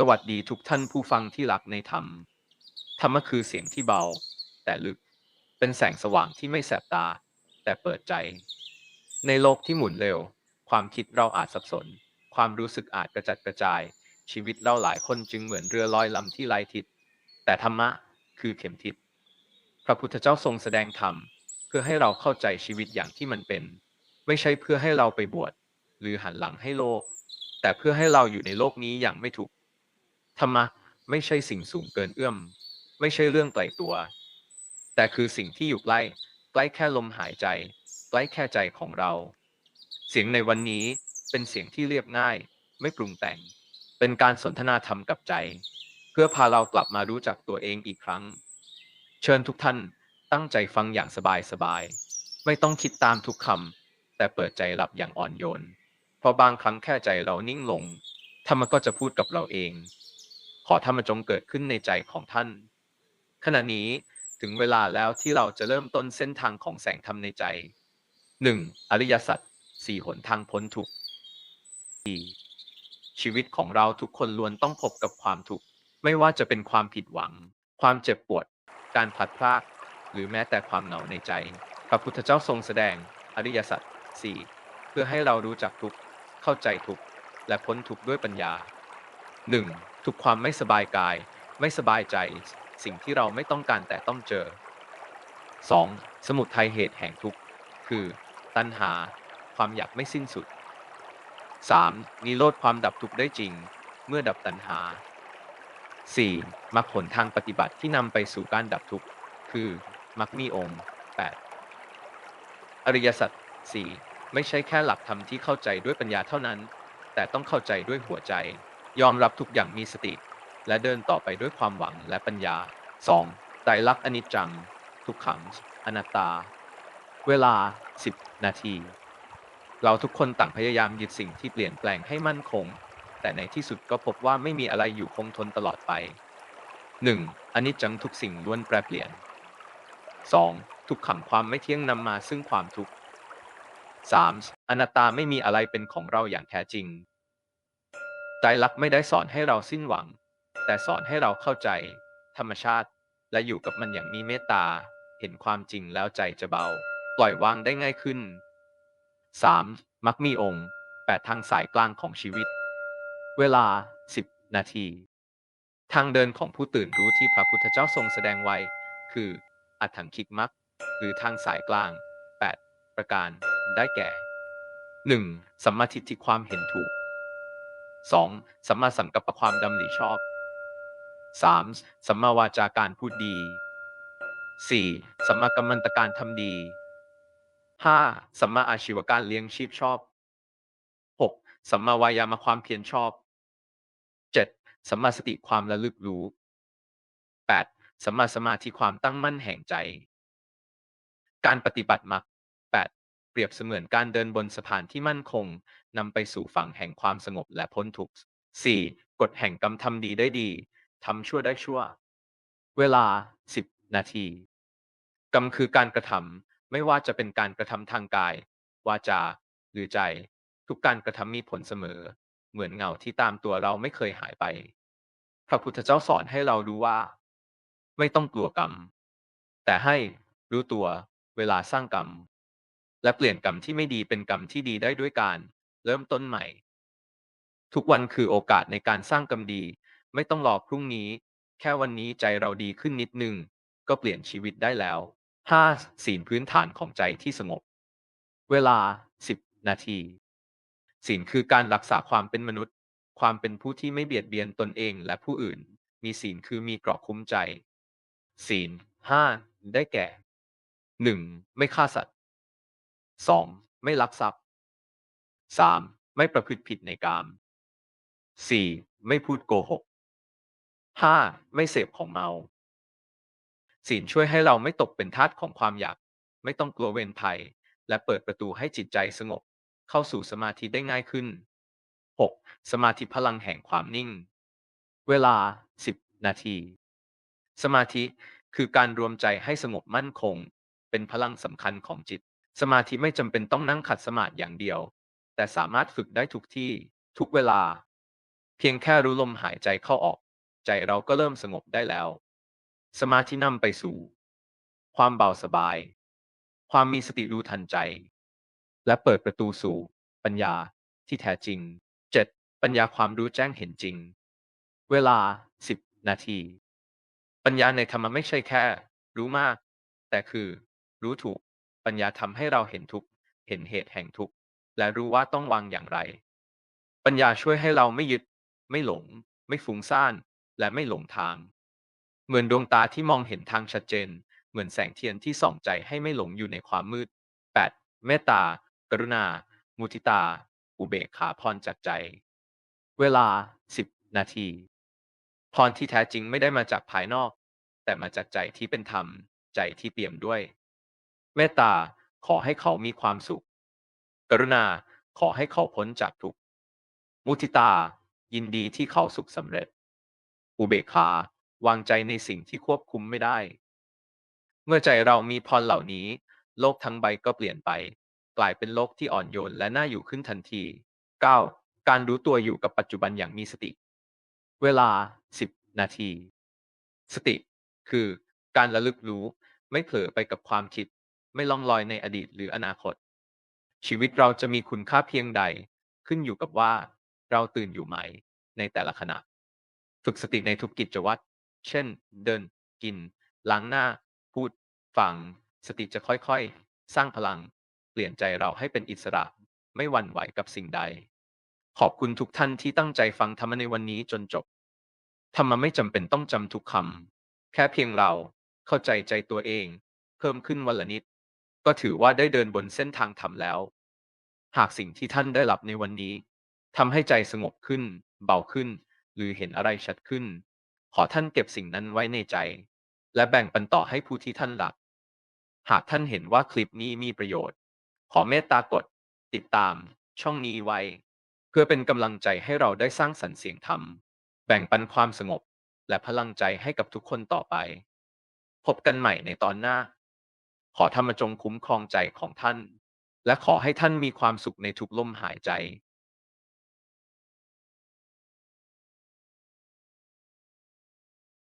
สวัสดีทุกท่านผู้ฟังที่รักในธรรม ธรรมะคือเสียงที่เบา แต่ลึก เป็นแสงสว่างที่ไม่แสบตา แต่เปิดใจ ในโลกที่หมุนเร็ว ความคิดเราอาจสับสน ความรู้สึกอาจกระจัดกระจาย ชีวิตเราหลายคนจึงเหมือนเรือลอยลำที่ไร้ทิศ แต่ธรรมะคือเข็มทิศ พระพุทธเจ้าทรงแสดงธรรม เพื่อให้เราเข้าใจชีวิตอย่างที่มันเป็น ไม่ใช่เพื่อให้เราไปบวชหรือหันหลังให้โลก แต่เพื่อให้เราอยู่ในโลกนี้อย่างไม่ถูก ธรรมะไม่ใช่สิ่งสูงเกินเอื้อม ไม่ใช่เรื่องไกลตัว แต่คือสิ่งที่อยู่ใกล้ใกล้แค่ลมหายใจ ใกล้แค่ใจของเรา เสียงในวันนี้เป็นเสียงที่เรียบง่าย ไม่ปรุงแต่ง เป็นการสนทนาธรรมกับใจ เพื่อพาเรากลับมารู้จักตัวเองอีกครั้ง เชิญทุกท่านตั้งใจฟังอย่างสบายๆไม่ต้องคิดตามทุกคำแต่เปิดใจรับอย่างอ่อนโยนเพราะบางครั้งแค่ใจเรานิ่งลงธรรมะก็จะพูดกับเราเอง ขอธรรมจงเกิดขึ้นในใจของท่าน ขณะนี้ถึงเวลาแล้วที่เราจะเริ่มต้นเส้นทางของแสงธรรมในใจ 1. อริยสัจสี่หนทางพ้นทุกข์ชีวิตของเราทุกคนล้วนต้องพบกับความทุกข์ไม่ว่าจะเป็นความผิดหวัง ความเจ็บปวด การพลัดพราก หรือแม้แต่ความเหงาในใจ พระพุทธเจ้าทรงแสดงอริยสัจสี่เพื่อให้เรารู้จักทุกข์เข้าใจทุกข์และพ้นทุกข์ด้วยปัญญา 1. ทุกความไม่สบายกาย ไม่สบายใจ สิ่งที่เราไม่ต้องการแต่ต้องเจอ 2. สมุทัยเหตุแห่งทุกข์ คือ ตัณหา ความอยากไม่สิ้นสุด 3. นิโรธความดับทุกข์ได้จริง เมื่อดับตัณหา 4. มรรคผลทางปฏิบัติที่นำไปสู่การดับทุกข์ คือมรรคมีองค์ 8. อริยสัจ 4. ไม่ใช่แค่หลักธรรมที่เข้าใจด้วยปัญญาเท่านั้น แต่ต้องเข้าใจด้วยหัวใจ ยอมรับทุกอย่างมีสติ และเดินต่อไปด้วยความหวังและปัญญา 2. ไตรลักษณ์อนิจจัง ทุกขัง อนัตตา เวลา 10 นาที เราทุกคนต่างพยายามยึดสิ่งที่เปลี่ยนแปลงให้มั่นคง แต่ในที่สุดก็พบว่าไม่มีอะไรอยู่คงทนตลอดไป 1. อนิจจังทุกสิ่งล้วนแปรเปลี่ยน 2. ทุกขังความไม่เที่ยงนำมาซึ่งความทุกข์ 3. อนัตตาไม่มีอะไรเป็นของเราอย่างแท้จริง ใจรักษณ์ไม่ได้สอนให้เราสิ้นหวัง แต่สอนให้เราเข้าใจ ธรรมชาติและอยู่กับมันอย่างมีเมตตา เห็นความจริงแล้วใจจะเบา ปล่อยวางได้ง่ายขึ้น 3. มักมีองค์ 8 ทางสายกลางของชีวิต เวลา 10 นาที ทางเดินของผู้ตื่นรู้ที่พระพุทธเจ้าทรงแสดงไว้ คืออัตถังคิกมักหรือทางสายกลาง 8 ประการได้แก่ 1. สัมมาทิฏฐิความเห็นถูก 2. สัมมาสังกัปปะความดำริชอบ 3. สัมมาวาจาการพูดดี 4. สัมมากัมมันตการทำดี 5. สัมมาอาชีวการเลี้ยงชีพชอบ 6. สัมมาวายามะความเพียรชอบ 7. สัมมาสติความระลึกรู้ 8. สัมมาสมาธิความตั้งมั่นแห่งใจ การปฏิบัติมรรค เปรียบเสมือนการเดินบนสะพานที่มั่นคงนำไปสู่ฝั่งแห่งความสงบและพ้นทุกข์ 4. กฎแห่งกรรมทำดีได้ดีทำชั่วได้ชั่ว เวลา 10 นาที กรรมคือการกระทำไม่ว่าจะเป็นการกระทำทางกาย วาจา หรือใจ ทุกการกระทำมีผลเสมอ เหมือนเงาที่ตามตัวเราไม่เคยหายไป พระพุทธเจ้าสอนให้เรารู้ว่า ไม่ต้องกลัวกรรม แต่ให้รู้ตัวเวลาสร้างกรรม และเปลี่ยนกรรมที่ไม่ดีเป็นกรรมที่ดีได้ด้วยการเริ่มต้นใหม่ ทุกวันคือโอกาสในการสร้างกรรมดี ไม่ต้องรอพรุ่งนี้ แค่วันนี้ใจเราดีขึ้นนิดนึง ก็เปลี่ยนชีวิตได้แล้ว 5. ศีลพื้นฐานของใจที่สงบ เวลา 10 นาที ศีลคือการรักษาความเป็นมนุษย์ ความเป็นผู้ที่ไม่เบียดเบียนตนเองและผู้อื่น มีศีลคือมีเกราะคุ้มใจ ศีล 5 ได้แก่ 1. ไม่ฆ่าสัตว์ 2. ไม่ลักทรัพย์ 3. ไม่ประพฤติผิดในกาม 4. ไม่พูดโกหก 5. ไม่เสพของเมาศีลช่วยให้เราไม่ตกเป็นทาสของความอยาก ไม่ต้องกลัวเวรภัย และเปิดประตูให้จิตใจสงบ เข้าสู่สมาธิได้ง่ายขึ้น 6. สมาธิพลังแห่งความนิ่ง เวลา 10 นาที สมาธิคือการรวมใจให้สงบมั่นคง เป็นพลังสำคัญของจิต สมาธิไม่จำเป็นต้องนั่งขัดสมาธิอย่างเดียว แต่สามารถฝึกได้ทุกที่ทุกเวลา เพียงแค่รู้ลมหายใจเข้าออก ใจเราก็เริ่มสงบได้แล้ว สมาธินำไปสู่ ความเบาสบาย ความมีสติรู้ทันใจ และเปิดประตูสู่ ปัญญาที่แท้จริง 7. ปัญญาความรู้แจ้งเห็นจริง เวลา 10 นาที ปัญญาในธรรมะไม่ใช่แค่ รู้มาก แต่คือ รู้ถูก ปัญญาทำให้เราเห็นทุกข์เห็นเหตุแห่งทุกข์และรู้ว่าต้องวางอย่างไร ปัญญาช่วยให้เราไม่ยึด ไม่หลง ไม่ฟุ้งซ่าน และไม่หลงทาง เหมือนดวงตาที่มองเห็นทางชัดเจน เหมือนแสงเทียนที่ส่องใจให้ไม่หลงอยู่ในความมืด 8. เมตตา กรุณา มุทิตา อุเบกขาพรจากใจ เวลา 10 นาที พรที่แท้จริงไม่ได้มาจากภายนอก แต่มาจากใจที่เป็นธรรม ใจที่เปี่ยมด้วย เมตตาขอให้เขามีความสุข กรุณาขอให้เขาพ้นจากทุกข์มุทิตายินดีที่เข้าสุขสำเร็จ อุเบกขาวางใจในสิ่งที่ควบคุมไม่ได้ เมื่อใจเรามีพรเหล่านี้ โลกทั้งใบก็เปลี่ยนไป กลายเป็นโลกที่อ่อนโยนและน่าอยู่ขึ้นทันที 9. การรู้ตัวอยู่กับปัจจุบันอย่างมีสติ เวลา 10 นาที สติ คือ การระลึกรู้ไม่เผลอไปกับความคิด ไม่ล่องลอยในอดีตหรืออนาคต ชีวิตเราจะมีคุณค่าเพียงใด ขึ้นอยู่กับว่า เราตื่นอยู่ไหมในแต่ละขณะ ฝึกสติในทุกกิจวัตร เช่น เดิน กิน ล้างหน้า พูด ฟัง สติจะค่อยๆ สร้างพลัง เปลี่ยนใจเราให้เป็นอิสระ ไม่หวั่นไหวกับสิ่งใด ขอบคุณทุกท่านที่ตั้งใจฟังธรรมในวันนี้จนจบ ธรรมะไม่จำเป็นต้องจำทุกคำ แค่เพียงเราเข้าใจใจตัวเอง เพิ่มขึ้นวันละนิด ก็ถือว่าได้เดินบนเส้นทางธรรมแล้ว หากสิ่งที่ท่านได้รับในวันนี้ทำให้ใจสงบขึ้น เบาขึ้น หรือเห็นอะไรชัดขึ้น ขอท่านเก็บสิ่งนั้นไว้ในใจ และแบ่งปันต่อให้ผู้ที่ท่านรัก หากท่านเห็นว่าคลิปนี้มีประโยชน์ ขอเมตตากด ติดตาม ช่องนี้ไว้ เพื่อเป็นกำลังใจให้เราได้สร้างสรรค์เสียงธรรม แบ่งปันความสงบ และพลังใจให้กับทุกคนต่อไป พบกันใหม่ในตอนหน้า ขอธรรมจงคุ้มครองใจของท่าน และขอให้ท่านมีความสุขในทุกลมหายใจ